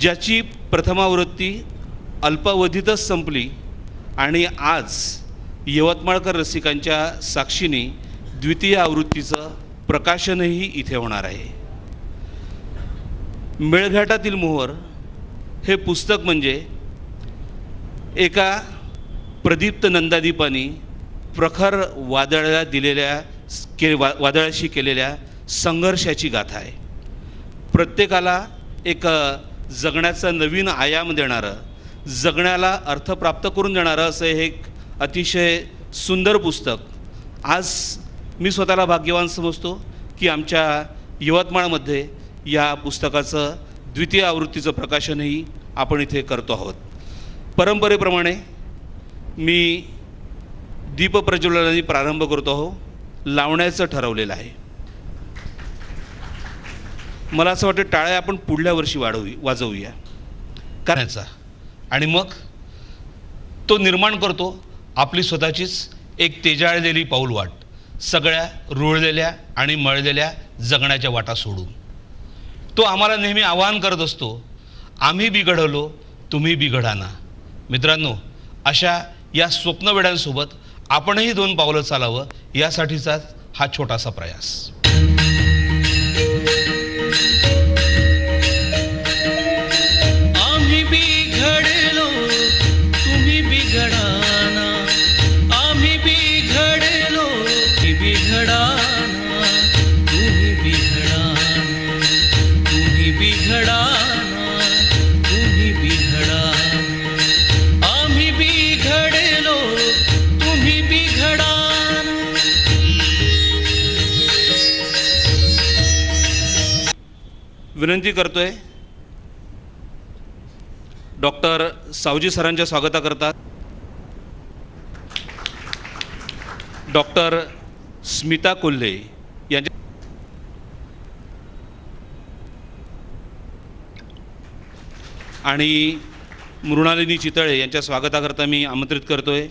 ज्याची प्रथमावृत्ती अल्पावधीतच संपली आणि आज यवतमाळकर रसिकांच्या साक्षीने द्वितीय आवृत्तीचं प्रकाशनही इथे होणार आहे. मेळघाटातील मोहर हे पुस्तक म्हणजे एका प्रदीप्त नंदादीपानी प्रखर वादळाला दिलेल्या के वा वादळाशी केलेल्या संघर्षाची गाथा आहे. प्रत्येकाला एक जगण्याचा नवीन आयाम देणारं जगण्याला अर्थ प्राप्त करून देणारं असं हे एक अतिशय सुंदर पुस्तक. आज मी स्वतःला भाग्यवान समजतो की आमच्या यवतमाळमध्ये या पुस्तकाचं द्वितीय आवृत्तीचं प्रकाशनही आपण इथे करतो आहोत. परंपरेप्रमाणे मी दीपप्रज्वलनाने प्रारंभ करतो आहो लावण्याचं ठरवलेलं आहे. मला असं वाटतं टाळ्या आपण पुढल्या वर्षी वाढवू वाजवूया. करायचा आणि मग तो निर्माण करतो आपली स्वतःचीच एक तेजाळलेली पाऊलवाट सगळ्या रुळलेल्या आणि मळलेल्या जगण्याच्या वाटा सोडून. तो आम्हाला नेहमी आवाहन करत असतो आम्ही बिघडवलो तुम्ही बिघडाना. मित्रांनो अशा या स्वप्नवेड्यांसोबत आपणही दोन पावलं चालावं यासाठीचाच हा छोटासा प्रयास. विनंती करतोय डॉक्टर सावजी सरांच्या स्वागताकरता डॉक्टर स्मिता कोल्हे यांच्या आणि मृणालिनी चितळे यांच्या स्वागताकरता मी आमंत्रित करतोय.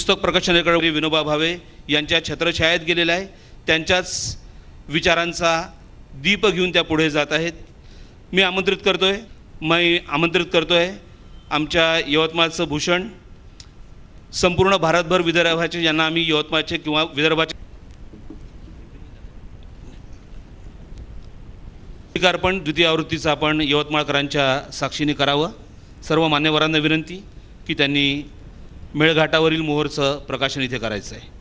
पुस्तक प्रकाशनाकडे विनोबा भावे यांच्या छत्रछायेत गेलेला आहे. त्यांच्याच विचारांचा दीप घेऊन त्या पुढे जात आहेत. मी आमंत्रित करतो आहे मी आमंत्रित करतो आहे आमच्या यवतमाळचं भूषण. संपूर्ण भारतभर विदर्भाचे ज्यांना आम्ही यवतमाळचे किंवा विदर्भाचे पण द्वितीय आवृत्तीचं आपण यवतमाळकरांच्या साक्षीने करावं. सर्व मान्यवरांना विनंती की त्यांनी मेळघाटावरील मोहरचं प्रकाशन इथे करायचं आहे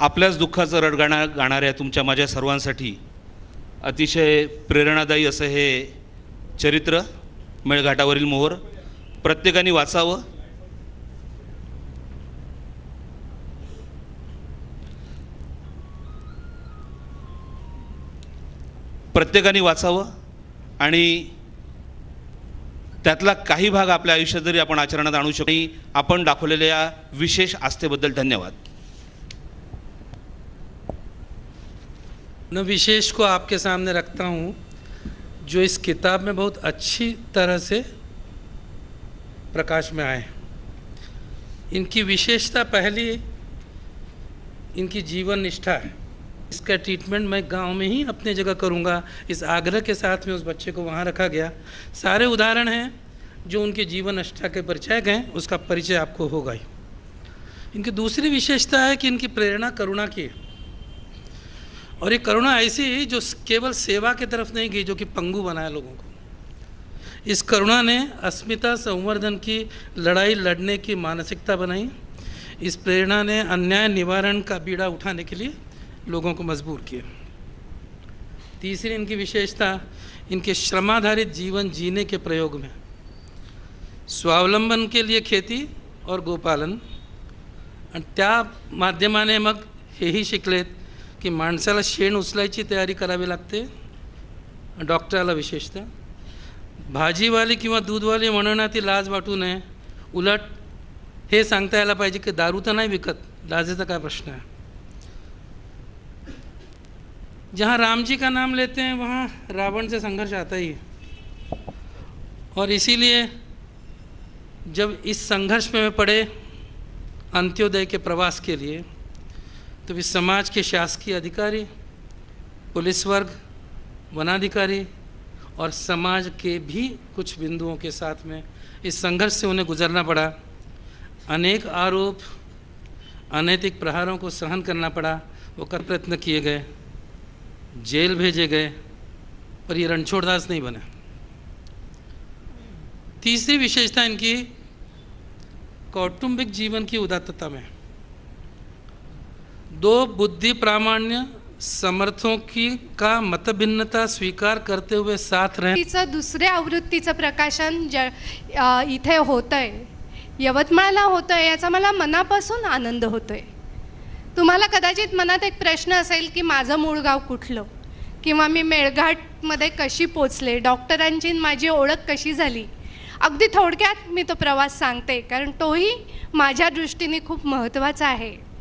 आपल्याच दुःखाचं रडगाणा गाणाऱ्या तुमच्या माझ्या सर्वांसाठी अतिशय प्रेरणादायी असं हे चरित्र मेळघाटावरील मोहर. प्रत्येकाने वाचावं. प्रत्येकाने वाचावं आणि त्यातला काही भाग आपल्या आयुष्यात जरी आपण आचरणात आणू शकतो आपण दाखवलेल्या विशेष आस्थेबद्दल धन्यवाद. न विशेष को आपके सामने रखता हूँ जो इस किताब में बहुत अच्छी तरह से प्रकाश में आए। इनकी विशेषता पहली, इनकी जीवन निष्ठा है। इसका ट्रीटमेंट मैं गाँव में ही अपने जगह करूँगा। इस आग्रह के साथ में उस बच्चे को वहाँ रखा गया। सारे उदाहरण हैं जो उनके जीवन निष्ठा के परिचय हैं उसका परिचय आपको होगा ही। इनकी दूसरी विशेषता है कि इनकी प्रेरणा करुणा की है। और ये करुणा ऐसी जो केवल सेवा की तरफ़ नहीं गई, जो कि पंगु बनाया लोगों को। इस करुणा ने अस्मिता संवर्धन की लड़ाई लड़ने की मानसिकता बनाई। इस प्रेरणा ने अन्याय निवारण का बीड़ा उठाने के लिए लोगों को मजबूर किया। तीसरी इनकी विशेषता, इनके श्रमाधारित जीवन जीने के प्रयोग में। स्वावलंबन के लिए खेती और गोपालन। त्या माध्यमाने मग हेही शिकलेत की माणसाला शेण उचलायची तयारी करावी लागते। डॉक्टराला विशेषतः। भाजीवाली किंवा दूधवाली म्हणणं ती लाज वाटू नये. उलट हे सांगता यायला पाहिजे की दारू तर नाही विकत. लाजेचा काय प्रश्न है जहाँ राम जी का नाम लेते हैं, वहाँ रावण से संघर्ष आता ही है। और इसीलिए जब इस संघर्ष में मैं पड़े अंत्योदय के प्रवास के लिए तो इस समाज के शासकीय अधिकारी, पुलिस वर्ग, वनाधिकारी और समाज के भी कुछ बिंदुओं के साथ में इस संघर्ष से उन्हें गुजरना पड़ा। अनेक आरोप, अनैतिक प्रहारों को सहन करना पड़ा। वो कर प्रयत्न किए गए, जेल भेजे गए, पर ये रणछोड़दास नहीं बने। तीसरी विशेषता इनकी कौटुंबिक जीवन की उदात्तता में। दो बुद्धि प्रामाण्य समर्थों की का मतभिन्नता स्वीकार करते हुए साथ रहे? तिचं दुसऱ्या आवृत्तीचं प्रकाशन ज अ, इथे होतंय आहे यवतमाळला होतंय आहे याचा मला मनापासून आनंद होतोय. तुम्हाला कदाचित मनात एक प्रश्न असेल की माझं मूळ गाव कुठलं? किंवा मी मेळघाटमध्ये कशी पोचले? डॉक्टरांची न माझी ओळख कशी झाली? अगदी थोडक्यात मी तो प्रवास सांगते कारण तोही माझ्या दृष्टीने खूप महत्त्वाचा आहे.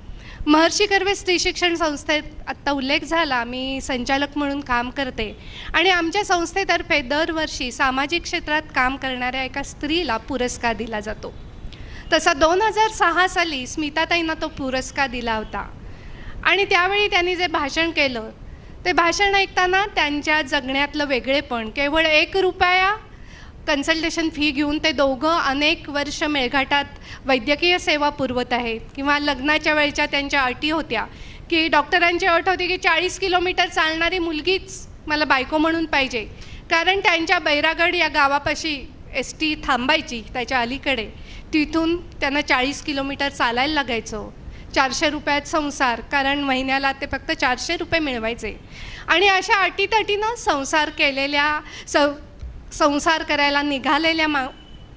महर्षी कर्वे स्त्री शिक्षण संस्थेत आत्ता उल्लेख झाला मी संचालक म्हणून काम करते. आणि आमच्या संस्थेतर्फे दरवर्षी सामाजिक क्षेत्रात काम करणाऱ्या एका स्त्रीला पुरस्कार दिला जातो. तसा दोन हजार सहा साली स्मिताताईंना तो पुरस्कार दिला होता. आणि त्यावेळी त्यांनी जे भाषण केलं ते भाषण ऐकताना त्यांच्या जगण्यातलं वेगळेपण. केवळ एक रुपया कन्सल्टेशन फी घेऊन ते दोघं अनेक वर्ष मेळघाटात वैद्यकीय सेवा पुरवत आहेत किंवा लग्नाच्या वेळच्या त्यांच्या अटी होत्या. की डॉक्टरांची अट होती की चाळीस किलोमीटर चालणारी मुलगीच मला बायको म्हणून पाहिजे. कारण त्यांच्या बैरागड या गावापाशी एस टी थांबायची त्याच्या अलीकडे. तिथून त्यांना चाळीस किलोमीटर चालायला लागायचं. चारशे रुपयात संसार कारण महिन्याला ते फक्त चारशे रुपये मिळवायचे. आणि अशा अटीतटीनं संसार केलेल्या स संसार करायला निघालेल्या मा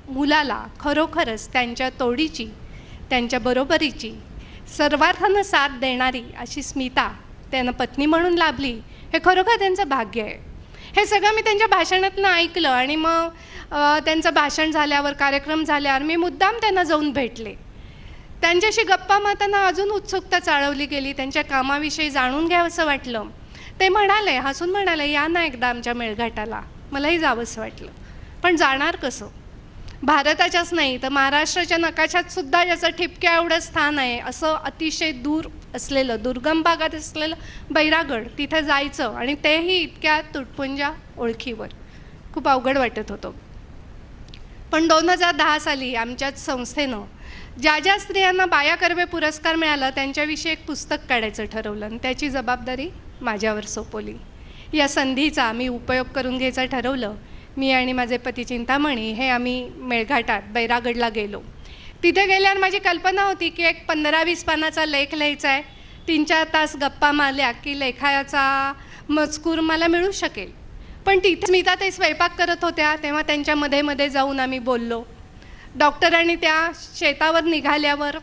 मुलाला खरोखरच त्यांच्या तोडीची त्यांच्या बरोबरीची सर्वार्थानं साथ देणारी अशी स्मिता त्यांना पत्नी म्हणून लाभली हे खरोखर त्यांचं भाग्य आहे. हे सगळं मी त्यांच्या भाषणातनं ऐकलं आणि मग त्यांचं भाषण झाल्यावर कार्यक्रम झाल्यावर मी मुद्दाम त्यांना जाऊन भेटले. त्यांच्याशी गप्पा मारताना अजून उत्सुकता चाळवली गेली त्यांच्या कामाविषयी जाणून घ्यावंसं वाटलं. ते म्हणाले हसून म्हणाले या ना एकदा आमच्या मेळघाटाला. मलाही जावंसं वाटलं. पण जाणार कसं? भारताच्याच नाही तर महाराष्ट्राच्या नकाशात सुद्धा याचं ठिपक्या एवढं स्थान आहे असं अतिशय दूर असलेलं दुर्गम भागात असलेलं बैरागड तिथे जायचं आणि तेही इतक्या तुटपुंजा ओळखीवर. खूप अवघड वाटत होतं. पण दोन हजार दहा साली आमच्याच संस्थेनं ज्या ज्या स्त्रियांना बाया कर्वे पुरस्कार मिळाला त्यांच्याविषयी एक पुस्तक काढायचं ठरवलं आणि त्याची जबाबदारी माझ्यावर सोपवली. या संधीचा मी उपयोग करून घ्यायचं ठरवलं. मी आणि माझे पती चिंतामणी हे आम्ही मेळघाटात बैरागडला गेलो. तिथे गेल्यावर माझी कल्पना होती की एक पंधरा वीस पानाचा लेख लिहायचा आहे तीन चार तास गप्पा मारल्या की लेखाचा मजकूर मला मिळू शकेल. पण तिथे स्मिता ते स्वयंपाक करत होत्या तेव्हा त्यांच्या मध्ये मध्ये जाऊन आम्ही बोललो. डॉक्टरांनी त्या शेतावर निघाल्यावर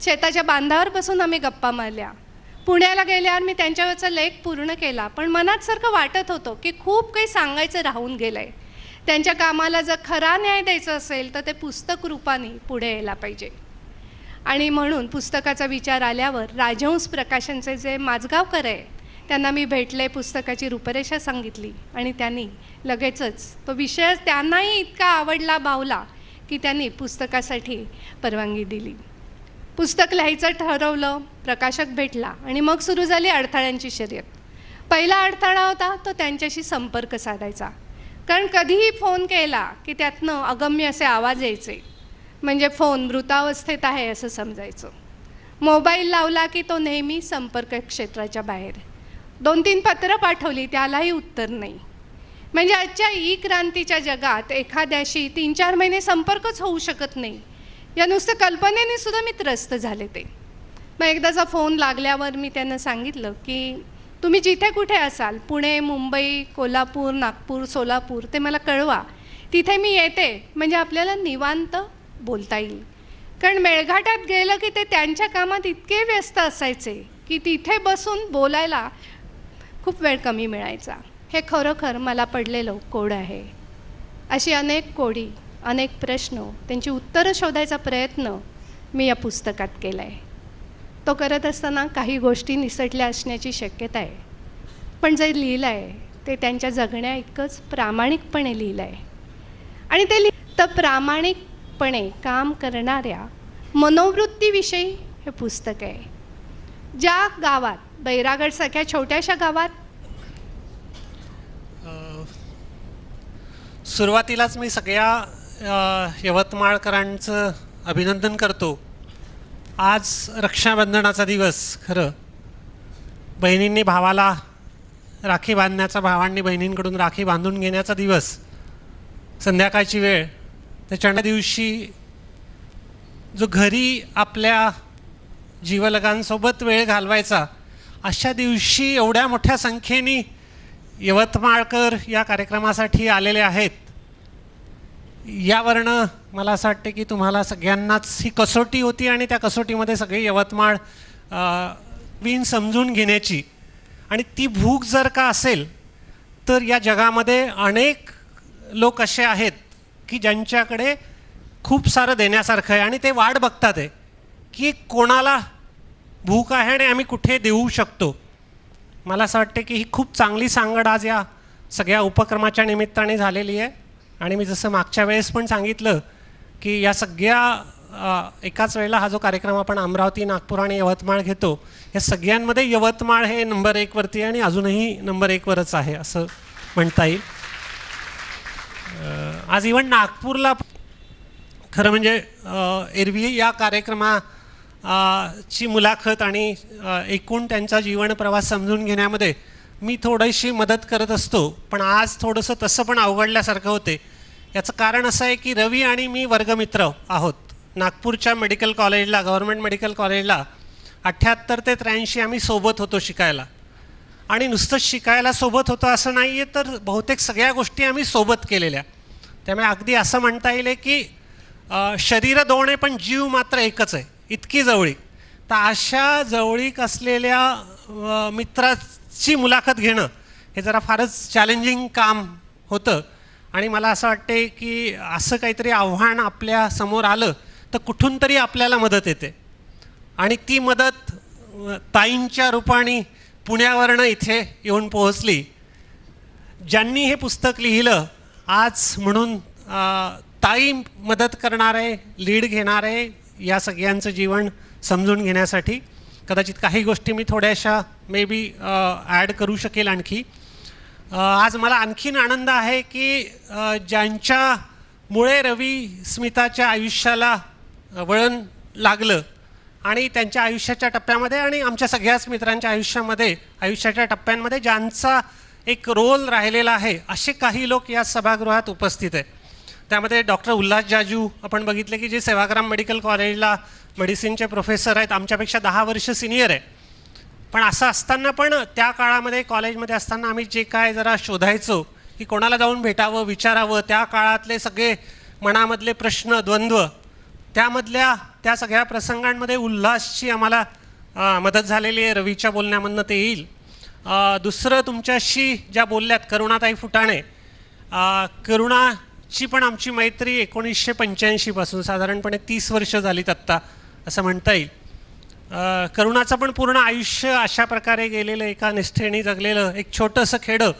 शेताच्या बांधावर बसून आम्ही गप्पा मारल्या. पुण्याला गेल्यावर मी त्यांच्यावरचा लेख पूर्ण केला. पण मनात सारखं वाटत होतं की खूप काही सांगायचं राहून गेलं आहे त्यांच्या कामाला जर खरा न्याय द्यायचा असेल तर ते पुस्तक रूपाने पुढे यायला पाहिजे. आणि म्हणून पुस्तकाचा विचार आल्यावर राजहंस प्रकाशनचे जे माझगावकर आहे त्यांना मी भेटले पुस्तकाची रूपरेषा सांगितली आणि त्यांनी लगेचच तो विषय त्यांनाही इतका आवडला भावला की त्यांनी पुस्तकासाठी परवानगी दिली. पुस्तक लिहायचं ठरवलं प्रकाशक भेटला आणि मग सुरू झाली अडथळ्यांची शर्यत. पहिला अडथळा होता तो त्यांच्याशी संपर्क साधायचा. कारण कधीही फोन केला की त्यातनं अगम्य असे आवाज यायचे. म्हणजे फोन मृतावस्थेत आहे असं समजायचं. मोबाईल लावला की तो नेहमी संपर्क क्षेत्राच्या बाहेर. दोन तीन पत्रं पाठवली त्यालाही उत्तर नाही. म्हणजे आजच्या ई क्रांतीच्या जगात एखाद्याशी तीन चार महिने संपर्कच होऊ शकत नाही. या नुसतं कल्पनेने सुद्धा मी त्रस्त झाले ते. मग एकदाचा फोन लागल्यावर मी त्यांना सांगितलं की तुम्ही जिथे कुठे असाल पुणे मुंबई कोल्हापूर नागपूर सोलापूर ते मला कळवा. तिथे मी येते. म्हणजे आपल्याला निवांत बोलता येईल. कारण मेळघाटात गेलं की ते त्यांच्या कामात इतके व्यस्त असायचे की तिथे बसून बोलायला खूप वेळ कमी मिळायचा. हे खरोखर मला पडलेलं कोड आहे. अशी अनेक कोडी अनेक प्रश्न त्यांची उत्तरं शोधायचा प्रयत्न मी या पुस्तकात केला आहे तो करत असताना काही गोष्टी निसटल्या असण्याची शक्यता आहे. पण जे लिहिलं आहे ते त्यांच्या जगण्या इतकंच प्रामाणिकपणे लिहिलं आहे आणि ते लिह तर प्रामाणिकपणे काम करणाऱ्या मनोवृत्तीविषयी हे पुस्तक आहे. ज्या गावात बैरागडसारख्या छोट्याशा गावात? सुरुवातीलाच मी सगळ्या यवतमाळकरांचं अभिनंदन करतो. आज रक्षाबंधनाचा दिवस खरं. बहिणींनी भावाला राखी बांधण्याचा भावांनी बहिणींकडून राखी बांधून घेण्याचा दिवस संध्याकाळची वेळ त्याच्या दिवशी जो घरी आपल्या जीवलगांसोबत वेळ घालवायचा अशा दिवशी एवढ्या मोठ्या संख्येने यवतमाळकर या कार्यक्रमासाठी आलेले आहेत. यावरनं मला असं वाटते की तुम्हाला सगळ्यांनाच ही कसोटी होती आणि त्या कसोटीमध्ये सगळी यवतमाळ विन समजून घेण्याची. आणि ती भूक जर का असेल तर या जगामध्ये अनेक लोक असे आहेत की ज्यांच्याकडे खूप सारं देण्यासारखं आहे आणि ते वाट बघतात आहे की कोणाला भूक आहे आणि आम्ही कुठे देऊ शकतो. मला असं वाटते की ही खूप चांगली सांगड आज या सगळ्या उपक्रमाच्या निमित्ताने झालेली आहे. आणि मी जसं मागच्या वेळेस पण सांगितलं की या सगळ्या एकाच वेळेला हा जो कार्यक्रम आपण अमरावती नागपूर आणि यवतमाळ घेतो या सगळ्यांमध्ये यवतमाळ हे नंबर एकवरती आणि अजूनही नंबर एकवरच आहे असं म्हणता येईल. आज इवन नागपूरला खरं म्हणजे एरवी या कार्यक्रमा ची मुलाखत आणि एकूण त्यांचा जीवन प्रवास समजून घेण्यामध्ये मी थोडीशी मदत करत असतो. पण आज थोडंसं तसं पण अवघडल्यासारखं होते. याचं कारण असं आहे की रवी आणि मी वर्गमित्र आहोत. नागपूरच्या मेडिकल कॉलेजला गव्हर्मेंट मेडिकल कॉलेजला अठ्ठ्याहत्तर ते त्र्याऐंशी आम्ही सोबत होतो शिकायला. आणि नुसतं शिकायला सोबत होतं असं नाही आहे तर बहुतेक सगळ्या गोष्टी आम्ही सोबत केलेल्या. त्यामुळे अगदी असं म्हणता येईल की शरीर दोन आहे पण जीव मात्र एकच आहे इतकी जवळीक. तर अशा जवळीक असलेल्या मित्राची मुलाखत घेणं हे जरा फारच चॅलेंजिंग काम होतं. आणि मला असं वाटते की असं काहीतरी आव्हान आपल्यासमोर आलं तर कुठून तरी आपल्याला मदत येते. आणि ती मदत ताईंच्या रूपाने पुण्यावरनं इथे येऊन पोहोचली. ज्यांनी हे पुस्तक लिहिलं आज म्हणून ताई मदत आहे लीड घेणार आहे या सगळ्यांचं जीवन समजून घेण्यासाठी कदाचित काही गोष्टी मी थोड्याशा मे बी ॲड करू शकेल आणखी. आज मला आणखीन आनंद आहे की ज्यांच्यामुळे रवी स्मिताच्या आयुष्याला वळण लागलं आणि त्यांच्या आयुष्याच्या टप्प्यामध्ये आणि आमच्या सगळ्याच मित्रांच्या आयुष्यामध्ये आयुष्याच्या टप्प्यांमध्ये ज्यांचा एक रोल राहिलेला आहे असे काही लोक या सभागृहात उपस्थित आहे त्यामध्ये डॉक्टर उल्हास जाजू आपण बघितले की जे सेवाग्राम मेडिकल कॉलेजला मेडिसिनचे प्रोफेसर आहेत आमच्यापेक्षा दहा वर्ष सिनियर आहे पण असं असताना पण त्या काळामध्ये कॉलेजमध्ये असताना आम्ही जे काय जरा शोधायचो की कोणाला जाऊन भेटावं विचारावं त्या काळातले सगळे मनामधले प्रश्न द्वंद्व त्यामधल्या त्या सगळ्या प्रसंगांमध्ये उल्हासची आम्हाला मदत झालेली आहे रवीच्या बोलण्यामधनं ते येईल. दुसरं तुमच्याशी ज्या बोलल्यात करुणाताई फुटाणे करुणाची पण आमची मैत्री एकोणीसशे पंच्याऐंशीपासून साधारणपणे तीस वर्ष झालीत आत्ता असं म्हणता येईल. करुणाचं पण पूर्ण आयुष्य अशा प्रकारे गेलेलं एका निष्ठेने जगलेलं एक छोटंसं खेडं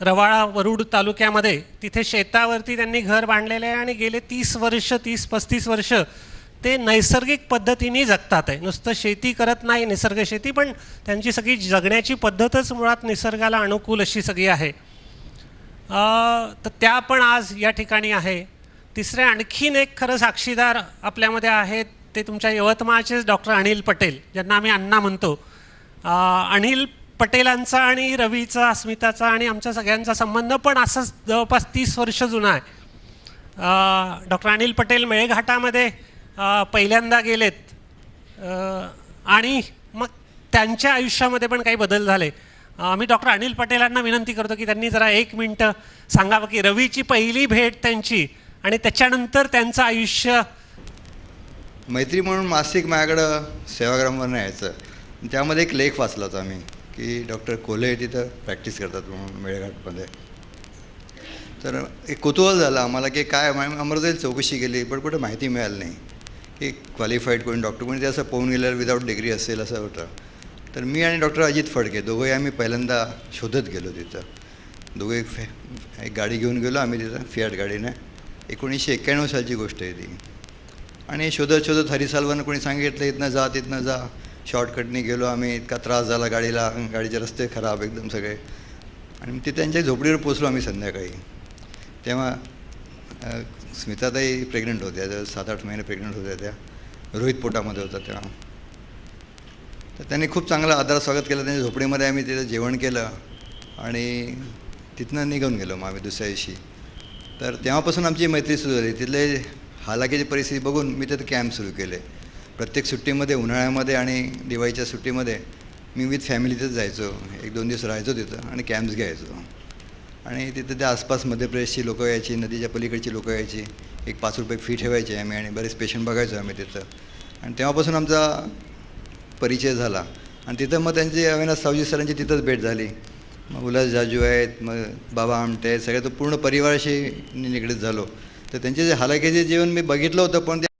रवाळा वरुड तालुक्यामध्ये तिथे शेतावरती त्यांनी घर बांधलेलं आहे आणि गेले तीस वर्ष तीस पस्तीस वर्ष ते नैसर्गिक पद्धतीने जगतात आहे. नुसतं शेती करत नाही निसर्ग शेती पण त्यांची सगळी जगण्याची पद्धतच मुळात निसर्गाला अनुकूल अशी सगळी आहे. तर त्या पण आज या ठिकाणी आहे. तिसरे आणखीन एक खरं साक्षीदार आपल्यामध्ये आहेत ते तुमच्या यवतमाळचेच डॉक्टर अनिल पटेल ज्यांना आम्ही अण्णा म्हणतो. अनिल पटेलांचा आणि रवीचा अस्मिताचा आणि आमच्या सगळ्यांचा संबंध पण असंच जवळपास तीस वर्ष जुना आहे. डॉक्टर अनिल पटेल मेळघाटामध्ये पहिल्यांदा गेलेत. आणि मग त्यांच्या आयुष्यामध्ये पण काही बदल झाले. आम्ही मी डॉक्टर अनिल पटेलांना विनंती करतो की त्यांनी जरा एक मिनटं सांगावं की रवीची पहिली भेट त्यांची आणि त्याच्यानंतर त्यांचं आयुष्य मैत्री म्हणून मासिक माझ्याकडं सेवाग्रामवरनं यायचं. त्यामध्ये एक लेख वाचला होता आम्ही की डॉक्टर कोल्हे तिथं प्रॅक्टिस करतात म्हणून मेळघाटमध्ये. तर एक कुतूहल झालं आम्हाला की काय अमृतेल चौकशी केली पण कुठे माहिती मिळाली नाही. की क्वालिफाईड कोणी डॉक्टर कोणी ते असं पोहून गेल्यावर विदाऊट डिग्री असेल असं होतं. तर मी आणि डॉक्टर अजित फडके दोघंही आम्ही पहिल्यांदा शोधत गेलो तिथं. दोघे फे एक गाडी घेऊन गेलो आम्ही तिथं फियाट गाडीने. एकोणीसशे एक्क्याण्णव सालची गोष्ट आहे ती. आणि शोधत शोधत हरिसालवरनं कोणी सांगितलं इथनं जा तिथनं जा. शॉर्टकटने गेलो आम्ही इतका त्रास झाला गाडीला. गाडीचे रस्ते खराब एकदम सगळे. आणि ते त्यांच्या झोपडीवर पोचलो आम्ही संध्याकाळी. तेव्हा स्मिताताई प्रेग्नंट होत्या त्या सात आठ महिने प्रेग्नंट होत्या त्या. रोहित पोटामध्ये होता तेव्हा. तर त्यांनी खूप चांगलं आदर स्वागत केलं. त्यांच्या झोपडीमध्ये आम्ही तिथं जेवण केलं आणि तिथनं निघून गेलो मग आम्ही दुसऱ्या दिवशी. तर तेव्हापासून आमची मैत्री सुरू झाली. तिथले हालाकीची परिस्थिती बघून मी तिथे कॅम्प सुरू केले. प्रत्येक सुट्टीमध्ये उन्हाळ्यामध्ये आणि दिवाळीच्या सुट्टीमध्ये मी विथ फॅमिलीतच जायचो. एक दोन दिवस राहायचो तिथं आणि कॅम्प्स घ्यायचो. आणि तिथं त्या आसपास मध्य प्रदेशची लोकं यायची नदीच्या पलीकडची लोकं यायची. एक पाच रुपये फी ठेवायची आम्ही आणि बरेच पेशंट बघायचो आम्ही तिथं. आणि तेव्हापासून आमचा परिचय झाला. आणि तिथं मग त्यांची अविनाश सावजी सरांची तिथंच भेट झाली. मग उल्हास जाजू आहेत मग बाबा आमटे आहेत सगळे तो पूर्ण परिवाराशी नि- निगडीत झालो. तर त्यांचे जे हालाकीचे जीवन मी बघितलं होतं पण ते